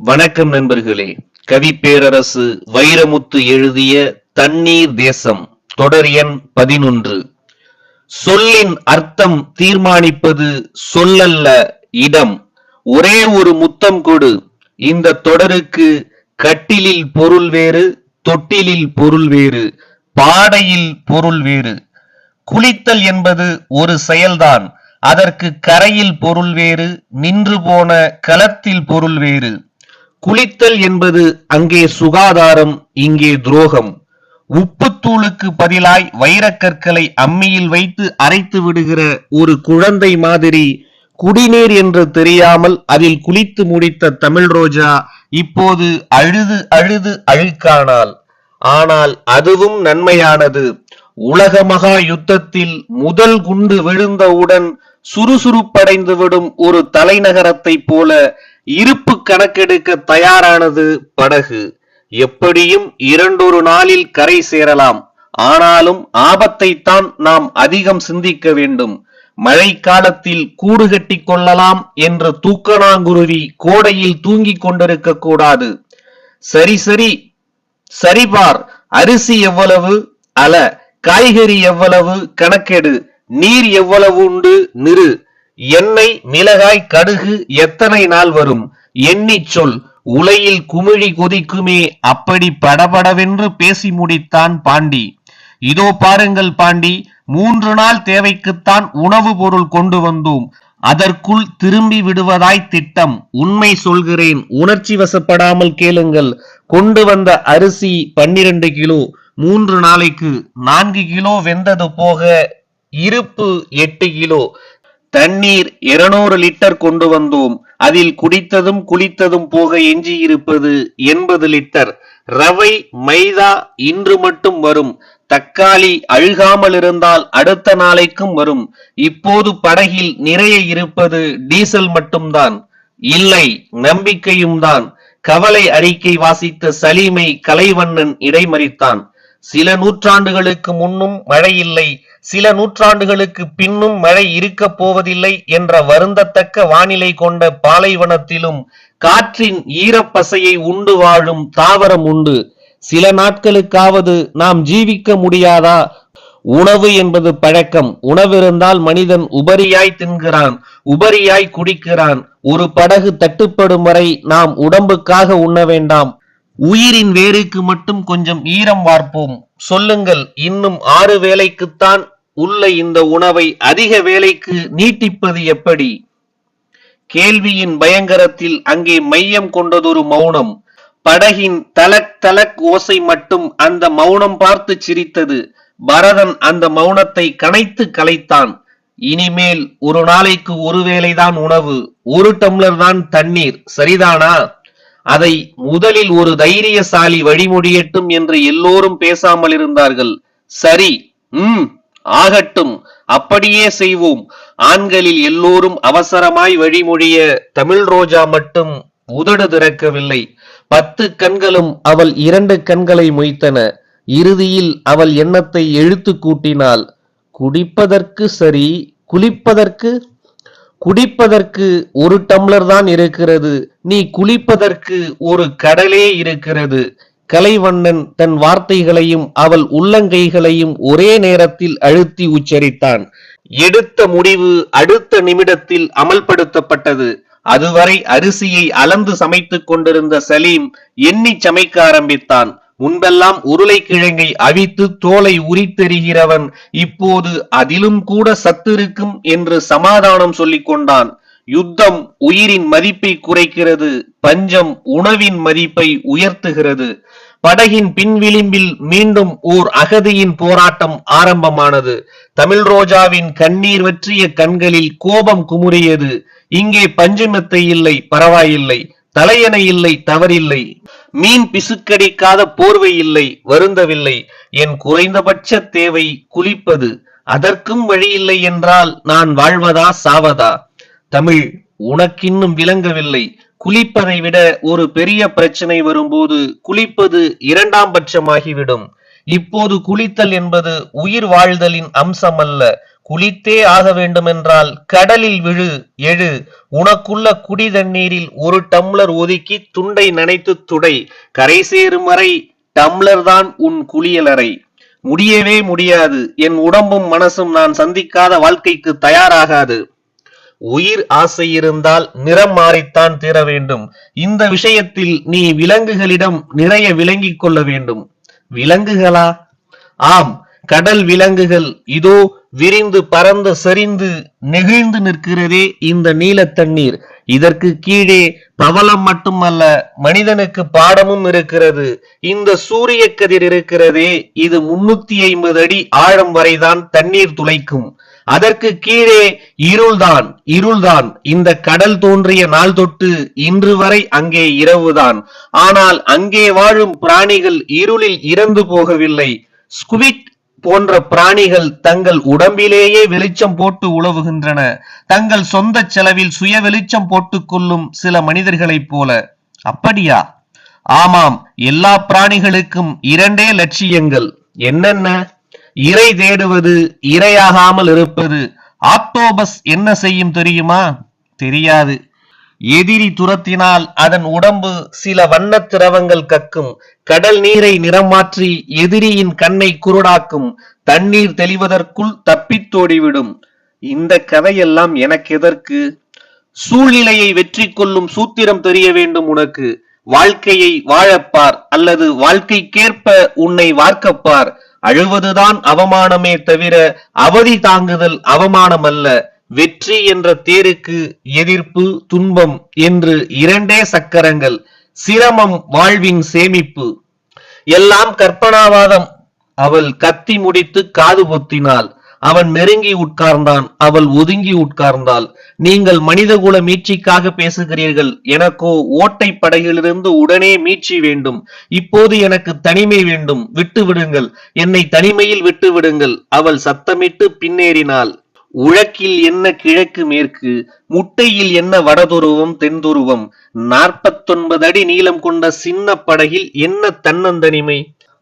வணக்கம் நண்பர்களே. கவி பேரரசு வைரமுத்து எழுதிய தண்ணீர் தேசம் தொடர் எண் பதினொன்று. சொல்லின் அர்த்தம் தீர்மானிப்பது சொல்லல்ல இடம். ஒரே ஒரு முத்தம் கொடு. இந்த தொடருக்கு கட்டிலில் பொருள் வேறு தொட்டிலில் பொருள் வேறு பாடையில் பொருள் வேறு. குளித்தல் என்பது ஒரு செயல்தான். அதற்கு கரையில் பொருள் வேறு நின்று போன களத்தில் பொருள் வேறு. குளித்தல் என்பது அங்கே சுகாதாரம் இங்கே துரோகம். உப்புத்தூளுக்கு பதிலாய் வைரக்கற்களை அம்மியில் வைத்து அரைத்து விடுகிற ஒரு குழந்தை மாதிரி குடிநீர் என்று தெரியாமல் அதில் குளித்து முடித்த தமிழ் ரோஜா இப்போது அழுது அழுது அழுக்கானாள். ஆனால் அதுவும் நன்மையானது. உலக மகா யுத்தத்தில் முதல் குண்டு விழுந்தவுடன் சுறுசுறுப்படைந்து விடும் ஒரு தலைநகரத்தைப் போல இருப்பு கணக்கெடுக்க தயாரானது படகு. எப்படியும் இரண்டொரு நாளில் கரை சேரலாம். ஆனாலும் ஆபத்தைத்தான் நாம் அதிகம் சிந்திக்க வேண்டும். மழை காலத்தில் கூடு கட்டி கொள்ளலாம் என்ற தூக்கணாங்குருவி கோடையில் தூங்கிக் கொண்டிருக்க கூடாது. சரி சரி. சரிபார். அரிசி எவ்வளவு? அல. காய்கறி எவ்வளவு? கணக்கெடு. நீர் எவ்வளவு உண்டு? நிறு. எண்ணெய் மிளகாய் கடுகு எத்தனை நாள் வரும்? எண்ணி சொல். உலையில் குமிழி கொதிக்குமே. அப்படி படபடவென்று பேசி முடித்தான் பாண்டி. இதோ பாருங்கள் பாண்டி மூன்று நாள் தேவைக்குத்தான் உணவு பொருள் கொண்டு வந்தோம். அதற்குள் திரும்பி விடுவதாய் திட்டம். உண்மை சொல்கிறேன் உணர்ச்சி வசப்படாமல் கேளுங்கள். கொண்டு வந்த அரிசி பன்னிரண்டு கிலோ. மூன்று நாளைக்கு நான்கு கிலோ வெந்தது போக இருப்பு எட்டு கிலோ. தண்ணீர் இருநூறு லிட்டர் கொண்டு வந்தோம். அதில் குடித்ததும் குளித்ததும் போக எஞ்சி இருப்பது எண்பது லிட்டர். ரவை மைதா இன்று மட்டும் வரும். தக்காளி அழுகாமல் இருந்தால் அடுத்த நாளைக்கும் வரும். இப்போது படகில் நிறைய இருப்பது டீசல் மட்டும்தான். இல்லை நம்பிக்கையும் தான். கவலை அறிக்கை வாசித்த சலீமை கலைவண்ணன் இடைமறித்தான். சில நூற்றாண்டுகளுக்கு முன்னும் மழை இல்லை சில நூற்றாண்டுகளுக்கு பின்னும் மழை இருக்கப் போவதில்லை என்ற வருந்தத்தக்க வானிலை கொண்ட பாலைவனத்திலும் காற்றின் ஈரப்பசையை உண்டு வாழும் தாவரம் உண்டு. சில நாட்களுக்காவது நாம் ஜீவிக்க முடியாதா? உணவு என்பது பழக்கம். உணவிருந்தால் மனிதன் உபரியாய் தின்கிறான் உபரியாய் குடிக்கிறான். ஒரு படகு தட்டுப்படும் வரை நாம் உடம்புக்காக உண்ண வேண்டாம். உயிரின் வேருக்கு மட்டும் கொஞ்சம் ஈரம் வார்ப்போம். சொல்லுங்கள் இன்னும் ஆறு வேலைக்குத்தான் உள்ள இந்த உணவை அதிக வேலைக்கு நீட்டிப்பது எப்படி? கேள்வியின் பயங்கரத்தில் அங்கே மையம் கொண்டதொரு மௌனம். படகின் தலக் தலக் ஓசை மட்டும் அந்த மௌனம் பார்த்து சிரித்தது. பரதன் அந்த மௌனத்தை கனைத்து கலைத்தான். இனிமேல் ஒரு நாளைக்கு ஒரு வேளைதான் உணவு ஒரு டம்ளர் தான் தண்ணீர் சரிதானா? அதை முதலில் ஒரு தைரியசாலி வழிமுடியட்டும் என்று எல்லோரும் பேசாமல் இருந்தார்கள் சரி உம் ஆகட்டும் அப்படியே செய்வோம். ஆண்களில் எல்லோரும் அவசரமாய் வழிமொழிய தமிழ் ரோஜா மட்டும் உதடு திறக்கவில்லை. பத்து கண்களும் அவள் இரண்டு கண்களை மொய்த்தன. இறுதியில் அவள் எண்ணத்தை எழுத்து கூட்டினாள் குடிப்பதற்கு சரி குளிப்பதற்கு? குடிப்பதற்கு ஒரு டம்ளர் தான் இருக்கிறது. நீ குளிப்பதற்கு ஒரு கடலே இருக்கிறது. கலைவண்ணன் தன் வார்த்தைகளையும் அவள் உள்ளங்கைகளையும் ஒரே நேரத்தில் அழுத்தி உச்சரித்தான். எடுத்த முடிவு அடுத்த நிமிடத்தில் அமல்படுத்தப்பட்டது. அதுவரை அரிசியை அளந்து சமைத்துக் கொண்டிருந்த சலீம் எண்ணி சமைக்க ஆரம்பித்தான். முன்பெல்லாம் உருளைக்கிழங்கை அவித்து தோலை உரித்தெறிகிறவன் இப்போது அதிலும் கூட சத்து இருக்கும் என்று சமாதானம் சொல்லிக் கொண்டான். யுத்தம் உயிரின் மதிப்பை குறைக்கிறது பஞ்சம் உணவின் மதிப்பை உயர்த்துகிறது. படகின் பின்விளிம்பில் மீண்டும் ஓர் அகதியின் போராட்டம் ஆரம்பமானது. தமிழ் ரோஜாவின் கண்ணீர் வற்றிய கண்களில் கோபம் குமுறியது. இங்கே பஞ்சமெத்தை இல்லை பரவாயில்லை. தலையணை இல்லை தவறில்லை. மீன் பிசுக்கடிக்காத போர்வை இல்லை வருந்தவில்லை. என் குறைந்தபட்ச தேவை குளிப்பது. அதற்கும் வழியில்லை என்றால் நான் வாழ்வதா சாவதா? தமிழ் உனக்கின்னும் விளங்கவில்லை. குளிப்பதை விட ஒரு பெரிய பிரச்சனை வரும்போது குளிப்பது இரண்டாம் பட்சமாகிவிடும். இப்போது குளித்தல் என்பது உயிர் வாழ்தலின் அம்சம் அல்ல குளித்தே ஆக வேண்டுமென்றால் கடலில் விழு எழு. உனக்குள்ள குடி தண்ணீரில் ஒரு டம்ளர் ஒதுக்கி துண்டை நனைத்து துடை. கரை சேரும் வரை டம்ளர் தான் உன் குளியலறை முடியவே முடியாது. என் உடம்பும் மனசும் நான் சந்திக்காத வாழ்க்கைக்கு தயாராகாது. உயிர் ஆசை இருந்தால் நிறம் மாறித்தான் தீர வேண்டும். இந்த விஷயத்தில் நீ விலங்குகளிடம் நிறைய விளங்கிக் கொள்ள வேண்டும். விலங்குகளா? ஆம் கடல் விலங்குகள். இதோ விரிந்து பறந்து சரிந்து நெகிழ்ந்து நிற்கிறதே இந்த நீல தண்ணீர். இதற்கு கீழே பவளம் மட்டுமல்ல மனிதனுக்கு பாடமும் இருக்கிறது. இந்த சூரிய கதிர் இருக்கிறதே இது முன்னூத்தி ஐம்பது அடி ஆழம் வரைதான் தண்ணீர் துளைக்கும். அதற்கு கீழே இருள்தான் இருள்தான். இந்த கடல் தோன்றிய நாள் தொட்டு இன்று வரை அங்கே இரவுதான். ஆனால் அங்கே வாழும் பிராணிகள் இருளில் இறந்து போகவில்லை. ஸ்குவிட் போன்ற பிராணிகள் தங்கள் உடம்பிலேயே வெளிச்சம் போட்டு உழவுகின்றன. தங்கள் சொந்த செலவில் சுய வெளிச்சம் போட்டுக் கொள்ளும் சில மனிதர்களைப் போல. அப்படியா? ஆமாம் எல்லா பிராணிகளுக்கும் இரண்டே லட்சியங்கள். என்னென்ன? இறை தேடுவது இரையாகாமல் இருப்பது ஆக்டோபஸ் என்ன செய்யும் தெரியுமா? தெரியாது. எதிரி துரத்தினால் அதன் உடம்பு சில வண்ண திரவங்கள் கக்கும். கடல் நீரை நிறம் மாற்றி எதிரியின் கண்ணை குருடாக்கும். தண்ணீர் தெளிவதற்குள் தப்பித்தோடிவிடும் இந்த கதையெல்லாம் எனக்கு எதற்கு? சூழ்நிலையை வெற்றி கொள்ளும் சூத்திரம் தெரிய வேண்டும் உனக்கு. வாழ்க்கையை வாழப்பார் அல்லது வாழ்க்கைக்கேற்ப உன்னை வார்க்கப்பார் அழுவதுதான் அவமானமே தவிர அவதி தாங்குதல் அவமானம் அல்ல வெற்றி என்ற தேருக்கு எதிர்ப்பு துன்பம் என்று இரண்டே சக்கரங்கள் சிரமம் வாழ்வின் சேமிப்பு. எல்லாம் கற்பனாவாதம். அவள் கத்தி முடித்து காது பொத்தினாள். அவன் நெருங்கி உட்கார்ந்தான். அவள் ஒதுங்கி உட்கார்ந்தாள். நீங்கள் மனிதகுல மீட்சிக்காக பேசுகிறீர்கள். எனக்கோ ஓட்டை படையிலிருந்து உடனே மீட்சி வேண்டும். இப்போது எனக்கு தனிமை வேண்டும். விட்டு விடுங்கள் என்னை தனிமையில் விட்டு விடுங்கள் அவள் சத்தமிட்டு பின்னேறினாள். உழக்கில் என்ன கிழக்கு மேற்கு? முட்டையில் என்ன வடதுருவம் தென்துருவம்? நாற்பத்தொன்பது அடி நீளம் கொண்ட சின்ன படகில் என்ன தன்னந்தனிமை?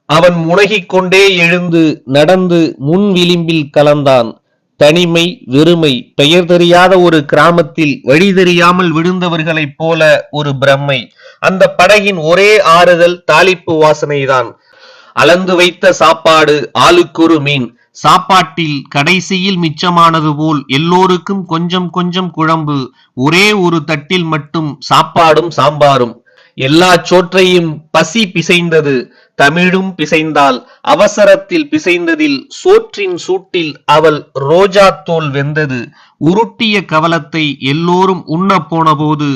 அவன் முனகிக்கொண்டே எழுந்து நடந்து முன் விளிம்பில் கலந்தான். தனிமை வெறுமை பெயர் தெரியாத ஒரு கிராமத்தில் வழி தெரியாமல் விழுந்தவர்களைப் போல ஒரு பிரம்மை. அந்த படகின் ஒரே ஆறுதல் தாளிப்பு வாசனைதான். அளந்து வைத்த சாப்பாடு ஆளுக்கொரு மீன். சாப்பாட்டில் கடைசியில் மிச்சமானது போல் எல்லோருக்கும் கொஞ்சம் கொஞ்சம் குழம்பு. ஒரே ஒரு தட்டில் மட்டும் சாப்பாடும் சாம்பாரும். எல்லா சோற்றையும் பசி பிசைந்தது. தமிழும் பிசைந்தால் அவசரத்தில் பிசைந்ததில் சோற்றின் சூட்டில் அவள் ரோஜா தோல் வெந்தது. உருட்டிய கவலத்தை எல்லோரும் உண்ண போனபோது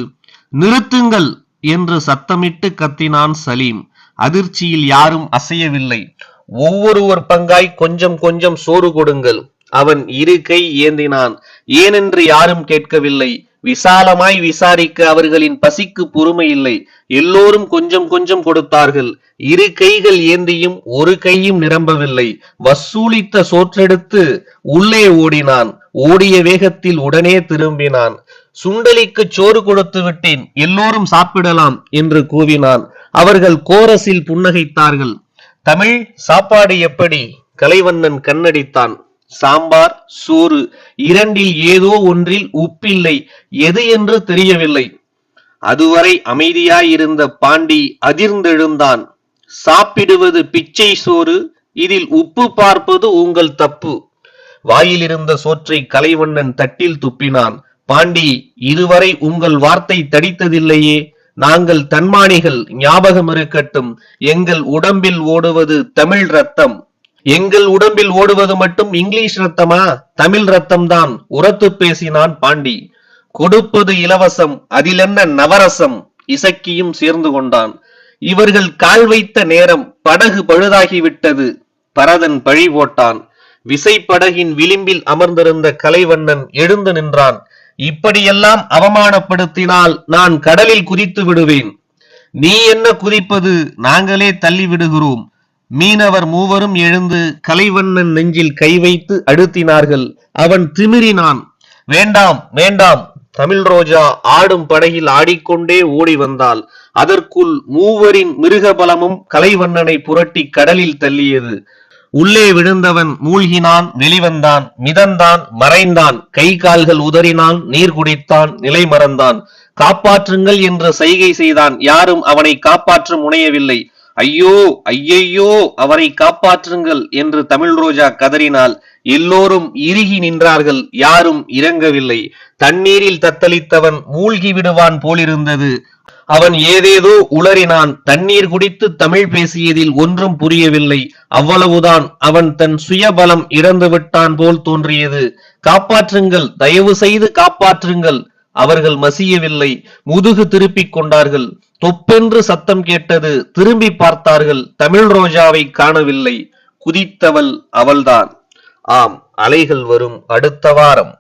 நிறுத்துங்கள் என்று சத்தமிட்டு கத்தினான் சலீம். அதிர்ச்சியில் யாரும் அசையவில்லை. ஒவ்வொருவர் பங்காய் கொஞ்சம் கொஞ்சம் சோறு கொடுங்கள். அவன் இரு கை ஏந்தினான். ஏனென்று யாரும் கேட்கவில்லை. விசாலமாய் விசாரிக்க அவர்களின் பசிக்கு பொறுமை இல்லை. எல்லோரும் கொஞ்சம் கொஞ்சம் கொடுத்தார்கள். இரு கைகள் ஏந்தியும் ஒரு கையும் நிரம்பவில்லை. வசூலித்த சோற்றெடுத்து உள்ளே ஓடினான். ஓடிய வேகத்தில் உடனே திரும்பினான். சுண்டலிக்கு சோறு கொடுத்து விட்டேன். எல்லோரும் சாப்பிடலாம் என்று கூவினான். அவர்கள் கோரஸில் புன்னகைத்தார்கள். தமிழ் சாப்பாடு எப்படி? கலைவண்ணன் கண்ணடித்தான். சாம்பார் சோறு இரண்டில் ஏதோ ஒன்றில் உப்பில்லை. எது என்று தெரியவில்லை. அதுவரை அமைதியாயிருந்த பாண்டி அதிர்ந்தெழுந்தான். சாப்பிடுவது பிச்சை சோறு இதில் உப்பு பார்ப்பது உங்கள் தப்பு. வாயிலிருந்த சோற்றை கலைவண்ணன் தட்டில் துப்பினான். பாண்டி இதுவரை உங்கள் வார்த்தை தடித்ததில்லையே. நாங்கள் தன்மானிகள் ஞாபகம் இருக்கட்டும் எங்கள் உடம்பில் ஓடுவது தமிழ் ரத்தம். எங்கள் உடம்பில் ஓடுவது மட்டும் இங்கிலீஷ் ரத்தமா? தமிழ் ரத்தம் தான் உரத்து பேசினான் பாண்டி. கொடுப்பது இலவசம். அதிலென்ன நவரசம்? இசக்கியும் சேர்ந்து கொண்டான். இவர்கள் கால் வைத்த நேரம் படகு பழுதாகிவிட்டது. பரதன் பழி போட்டான் விசைப்படகின் விளிம்பில் அமர்ந்திருந்த கலைவண்ணன் எழுந்து நின்றான். இப்படியெல்லாம் அவமானப்படுத்தினால் நான் கடலில் குதித்து விடுவேன். நீ என்ன குதிப்பது? நாங்களே தள்ளி விடுகிறோம். மீனவர் மூவரும் எழுந்து கலைவண்ணன் நெஞ்சில் கை வைத்து அழுத்தினார்கள் அவன் திமிரினான். வேண்டாம் வேண்டாம். தமிழ் ரோஜா ஆடும் படையில் ஆடிக்கொண்டே ஓடி வந்தாள். அதற்குள் மூவரின் மிருக பலமும் கலைவண்ணனை புரட்டி கடலில் தள்ளியது. உள்ளே விழுந்தவன் மூழ்கினான் வெளிவந்தான் மிதந்தான் மறைந்தான். கை கால்கள் உதறினான் நீர் குடித்தான் நிலை மறந்தான். காப்பாற்றுங்கள் என்று சைகை செய்தான். யாரும் அவனை காப்பாற்ற முனையவில்லை. ஐயோ ஐயையோ அவரை காப்பாற்றுங்கள் என்று தமிழ் ரோஜா கதறினால் எல்லோரும் இறுகி நின்றார்கள் யாரும் இறங்கவில்லை. தண்ணீரில் தத்தளித்தவன் மூழ்கி விடுவான் போலிருந்தது. அவன் ஏதேதோ உளறினான் தண்ணீர் குடித்து தமிழ் பேசியதில் ஒன்றும் புரியவில்லை. அவ்வளவுதான் அவன் தன் சுயபலம் இழந்து விட்டான் போல் தோன்றியது. காப்பாற்றுங்கள் தயவு செய்து காப்பாற்றுங்கள் அவர்கள் மசியவில்லை. முதுகு திருப்பிக் கொண்டார்கள். தொப்பென்று சத்தம் கேட்டது திரும்பி பார்த்தார்கள். தமிழ் ரோஜாவை காணவில்லை. குதித்தவள் அவள்தான். ஆம் அலைகள் வரும் அடுத்த வாரம்.